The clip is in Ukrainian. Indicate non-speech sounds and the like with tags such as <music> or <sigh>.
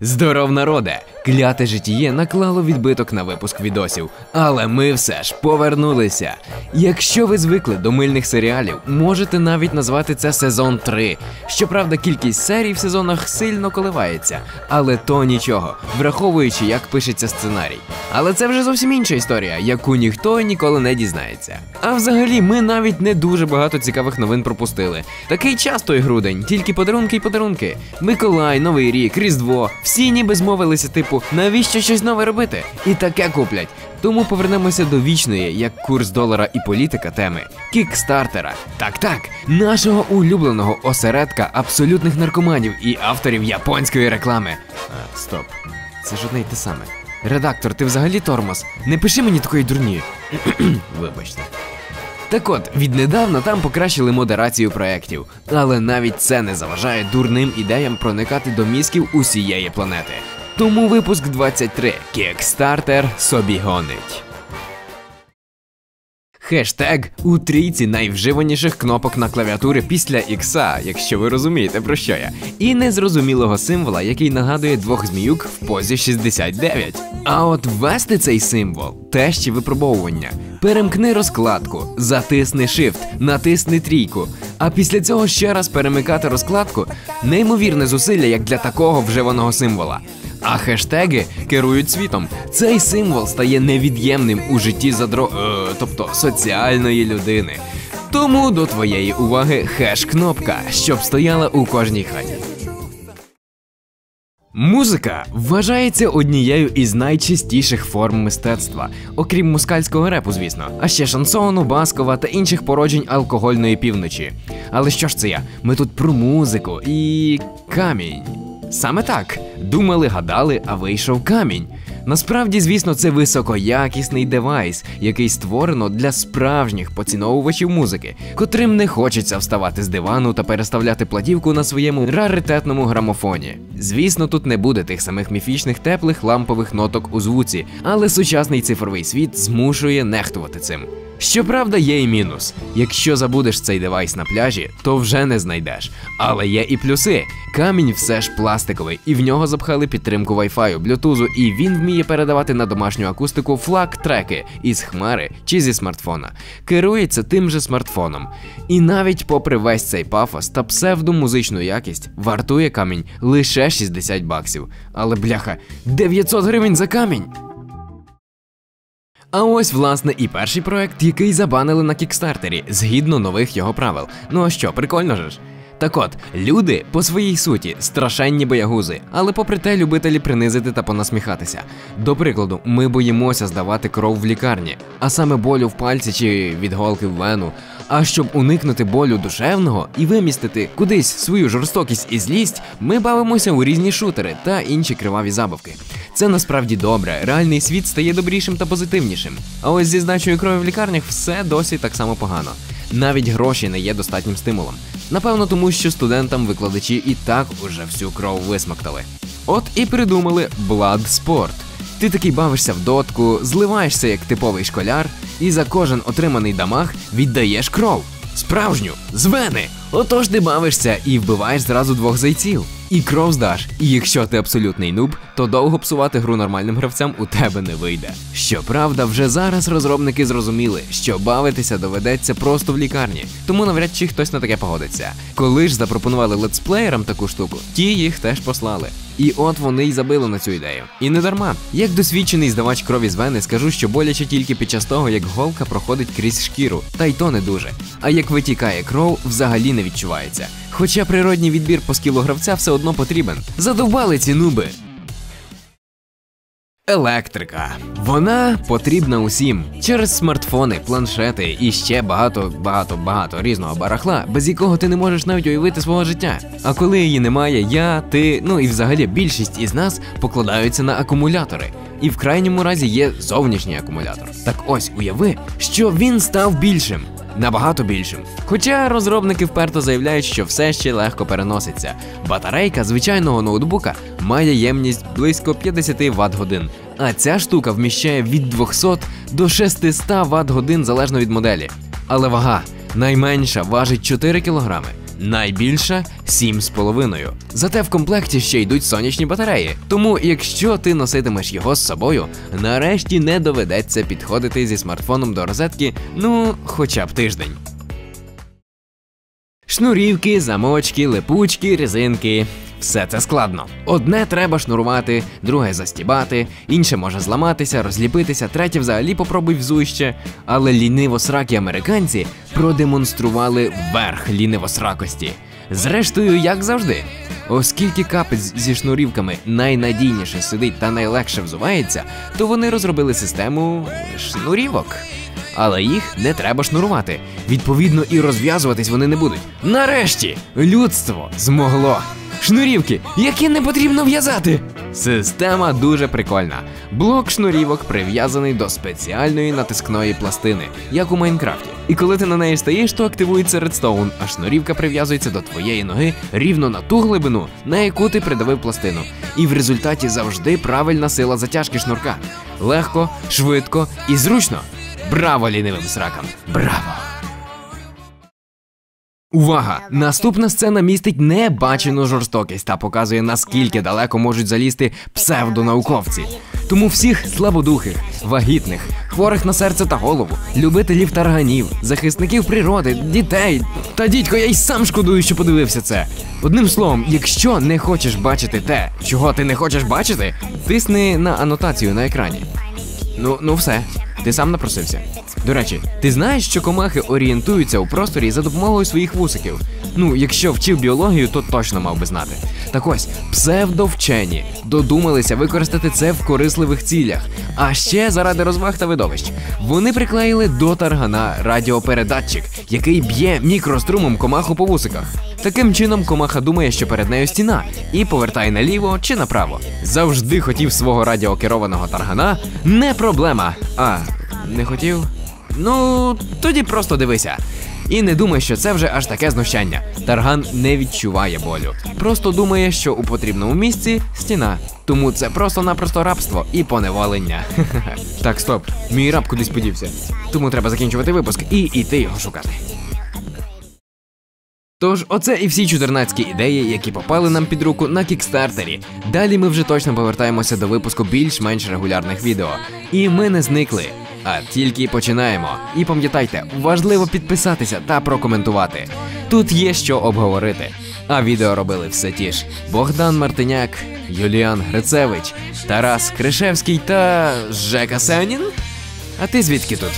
Здоров, народе! Кляте житіє наклало відбиток на випуск відосів, але ми все ж повернулися. Якщо ви звикли до мильних серіалів, можете навіть назвати це сезон 3. Щоправда, кількість серій в сезонах сильно коливається, але то нічого, враховуючи, як пишеться сценарій. Але це вже зовсім інша історія, яку ніхто ніколи не дізнається. А взагалі, ми навіть не дуже багато цікавих новин пропустили. Такий час той грудень, тільки подарунки й подарунки. Миколай, Новий рік, Різдво. Всі ніби змовилися, типу, навіщо щось нове робити? І таке куплять. Тому повернемося до вічної, як курс долара і політика теми кікстартера. Так, так, нашого улюбленого осередка абсолютних наркоманів і авторів японської реклами. А, стоп, це ж одне й те саме. Редактор, ти взагалі тормоз. Не пиши мені такої дурні. <clears throat> Вибачте. Так от, віднедавна там покращили модерацію проєктів, але навіть це не заважає дурним ідеям проникати до мізків усієї планети. Тому випуск 23 Кікстартер собі гонить. Хештег у трійці найвживаніших кнопок на клавіатурі після ікса, якщо ви розумієте про що я, і незрозумілого символа, який нагадує двох зміюк в позі 69. А от ввести цей символ тещі випробовування. Перемкни розкладку, затисни Shift, натисни трійку. А після цього ще раз перемикати розкладку неймовірне зусилля, як для такого вживаного символа. А хештеги керують світом. Цей символ стає невід'ємним у житті задро... Е, тобто соціальної людини. Тому до твоєї уваги хеш-кнопка, щоб стояла у кожній хаті. Музика вважається однією із найчистіших форм мистецтва, окрім мускальського репу, звісно, а ще шансону, баскова та інших породжень алкогольної півночі. Але що ж це я? Ми тут про музику і камінь. Саме так думали, гадали, а вийшов камінь. Насправді, звісно, це високоякісний девайс, який створено для справжніх поціновувачів музики, котрим не хочеться вставати з дивану та переставляти платівку на своєму раритетному грамофоні. Звісно, тут не буде тих самих міфічних теплих лампових ноток у звуці, але сучасний цифровий світ змушує нехтувати цим. Щоправда, є і мінус. Якщо забудеш цей девайс на пляжі, то вже не знайдеш. Але є і плюси. Камінь все ж пластиковий, і в нього запхали підтримку Wi-Fi, блютузу, і він вміє передавати на домашню акустику флаг-треки із хмари чи зі смартфона. Керується тим же смартфоном. І навіть попри весь цей пафос та псевдомузичну якість, вартує камінь лише 60 баксів. Але бляха, 900 гривень за камінь! А ось, власне, і перший проект, який забанили на кікстартері, згідно нових його правил. Ну а що, прикольно ж? Так от, люди по своїй суті страшенні боягузи, але попри те любителі принизити та понасміхатися. До прикладу, ми боїмося здавати кров в лікарні, а саме болю в пальці чи від голки в вену. А щоб уникнути болю душевного і вимістити кудись свою жорстокість і злість, ми бавимося у різні шутери та інші криваві забавки. Це насправді добре. Реальний світ стає добрішим та позитивнішим. А ось зі здачею крові в лікарнях все досі так само погано. Навіть гроші не є достатнім стимулом. Напевно, тому що студентам викладачі і так уже всю кров висмоктали. От і придумали Blood Sport. Ти такий бавишся в дотку, зливаєшся як типовий школяр, і за кожен отриманий дамаг віддаєш кров. Справжню, з вени. Отож ти бавишся і вбиваєш зразу двох зайців. І кров здаш. І якщо ти абсолютний нуб, то довго псувати гру нормальним гравцям у тебе не вийде. Щоправда, вже зараз розробники зрозуміли, що бавитися доведеться просто в лікарні, тому навряд чи хтось на таке погодиться. Коли ж запропонували летсплеєрам таку штуку, ті їх теж послали. І от вони й забили на цю ідею. І не дарма. Як досвідчений здавач крові з вени, скажу, що боляче тільки під час того, як голка проходить крізь шкіру, та й то не дуже. А як витікає кров, взагалі не відчувається. Хоча природній відбір по скілу гравця все одно потрібен. Задовбали ці нуби. Електрика. Вона потрібна усім через смартфони, планшети і ще багато, багато, багато різного барахла, без якого ти не можеш навіть уявити свого життя. А коли її немає, я, ти, ну і взагалі більшість із нас покладаються на акумулятори. І в крайньому разі є зовнішній акумулятор. Так ось уяви, що він став більшим. Набагато більшим. Хоча розробники вперто заявляють, що все ще легко переноситься. Батарейка звичайного ноутбука має ємність близько 50 Вт годин, а ця штука вміщає від 200 до 600 Вт годин залежно від моделі. Але вага найменша важить 4 кг. Найбільша 7,5. Зате в комплекті ще йдуть сонячні батареї. Тому, якщо ти носитимеш його з собою, нарешті не доведеться підходити зі смартфоном до розетки, ну хоча б тиждень. Шнурівки, замочки, липучки, резинки. Все це складно. Одне треба шнурувати, друге застібати, інше може зламатися, розліпитися, третє взагалі попробуй взуще. Але лінивосракі американці продемонстрували верх лінивосракості. Зрештою, як завжди. Оскільки капець зі шнурівками найнадійніше сидить та найлегше взувається, то вони розробили систему шнурівок. Але їх не треба шнурувати. Відповідно, і розв'язуватись вони не будуть. Нарешті людство змогло. Шнурівки, які не потрібно в'язати. Система дуже прикольна. Блок шнурівок прив'язаний до спеціальної натискної пластини, як у Майнкрафті. І коли ти на неї стоїш, то активується редстоун, а шнурівка прив'язується до твоєї ноги рівно на ту глибину, на яку ти придавив пластину. І в результаті завжди правильна сила затяжки шнурка. Легко, швидко і зручно. Браво лінивим сракам! Браво! Увага! Наступна сцена містить небачену жорстокість та показує наскільки далеко можуть залізти псевдонауковці. Тому всіх слабодухих, вагітних, хворих на серце та голову, любителів тарганів, захисників природи, дітей. Та дідько, я й сам шкодую, що подивився це. Одним словом, якщо не хочеш бачити те, чого ти не хочеш бачити, тисни на анотацію на екрані. Ну, ну все, ти сам напросився. До речі, ти знаєш, що комахи орієнтуються у просторі за допомогою своїх вусиків. Ну, якщо вчив біологію, то точно мав би знати. Так ось, псевдовчені додумалися використати це в корисливих цілях, а ще заради розваг та видовищ. Вони приклеїли до таргана радіопередатчик, який б'є мікрострумом комаху по вусиках. Таким чином, комаха думає, що перед нею стіна, і повертає наліво чи направо. Завжди хотів свого радіокерованого таргана. Не проблема. А, не хотів? Ну, тоді просто дивися. І не думай, що це вже аж таке знущання. Тарган не відчуває болю. Просто думає, що у потрібному місці стіна. Тому це просто-напросто рабство і поневолення. <laughs> Так, стоп, мій раб кудись подівся. Тому треба закінчувати випуск і йти його шукати. Тож, оце і всі чудернацькі ідеї, які попали нам під руку на кікстартері. Далі ми вже точно повертаємося до випуску більш-менш регулярних відео. І ми не зникли, а тільки починаємо. І пам'ятайте, важливо підписатися та прокоментувати. Тут є що обговорити. А відео робили все ті ж: Богдан Мартиняк, Юліан Грицевич, Тарас Кришевський та Жека Сенін. А ти звідки тут?